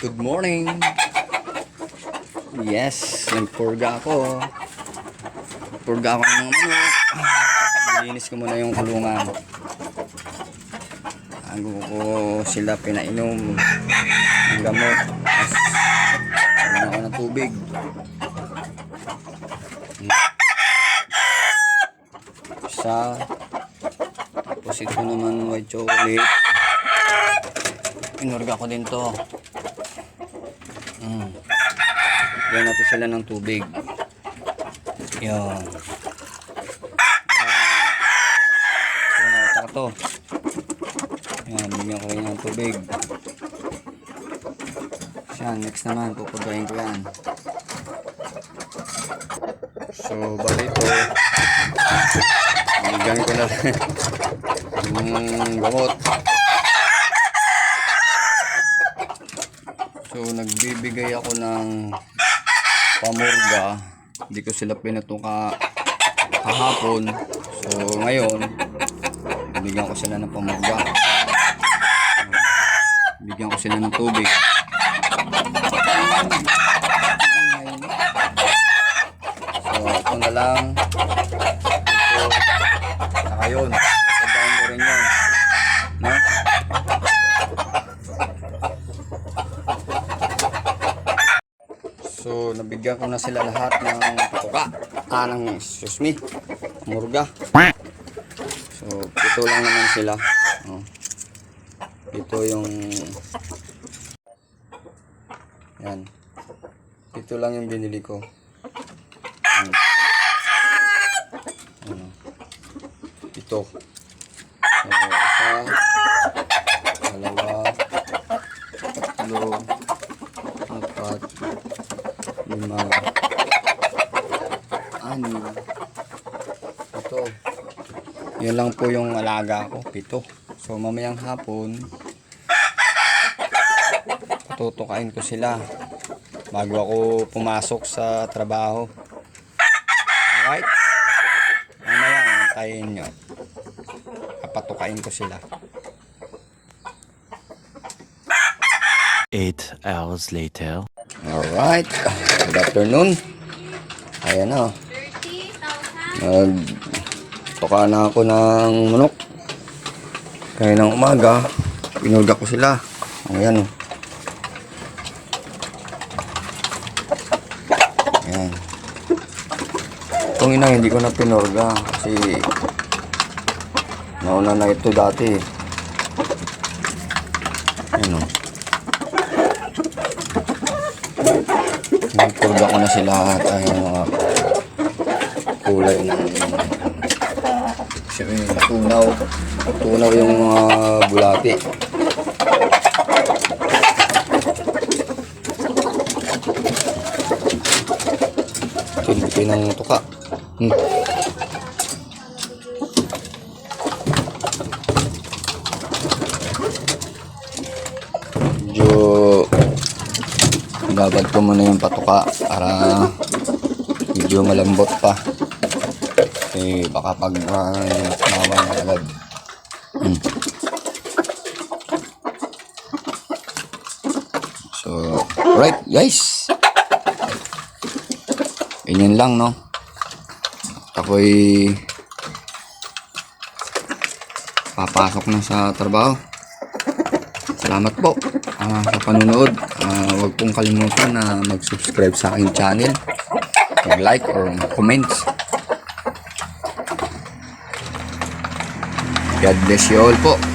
Good morning. Yes, nagpurga ako. Nagpurga ako ng manok. Nilinis ko muna yung kulungan. Bago ko sila pinainom ng gamot. Tapos, ako ng tubig. Isa. Tapos ito naman white chocolate. Pinurga ko din to. Mm. Lagyan natin sila ng tubig. Yan. Uh, yan, tsaka to. Yan, bigyan ko rin ng tubig. Yan, next naman, pupurgahin ko yan. So, bali ito. Bigyan ko na yung gamot. So, nagbibigay ako ng pamurga. Hindi ko sila pinatuka kahapon. So, ngayon, bigyan ko sila ng pamurga. Bigyan ko sila ng tubig. So, ito na lang. Ito. Saka yun. Sasabahin ko rin yun. No? So, nabigyan ko na sila lahat ng patuka. Ah, ng, excuse me, murga. So, ito lang naman sila. Oh. Ito yung... Yan. Ito lang yung binili ko. Ano. Ano. Ito. So, isa, dalawa, lima, anim, ito. Yun lang po yung alaga ko, pito. So mamayang hapon, tutukain ko sila bago ako pumasok sa trabaho. Alright? Mamaya, antayin nyo. Papatukain ko sila. Eight hours later. Alright. Good afternoon. Ayan na. Nag tuka na ako ng manok. Kaya ng umaga, pinurga ko sila. Ayan o. Ayan. Itong ina, hindi ko na pinurga kasi nauna na ito dati. Ayan o. Nagpurga ko na sila at ay mga kulay ng Siyempre, tunaw. Tunaw yung mga bulati. Tilipin ng tuka. Hmm. Medyo babad ko muna yung patuka para medyo malambot pa. Kasi baka pag uh, naman agad. Hmm. so right guys. Ganyan lang no? Ako'y papasok na sa trabaho Salamat po ah, sa panunood. Ah, huwag pong kalimutan na mag-subscribe sa aking channel. Mag-like or comments. God bless you all po.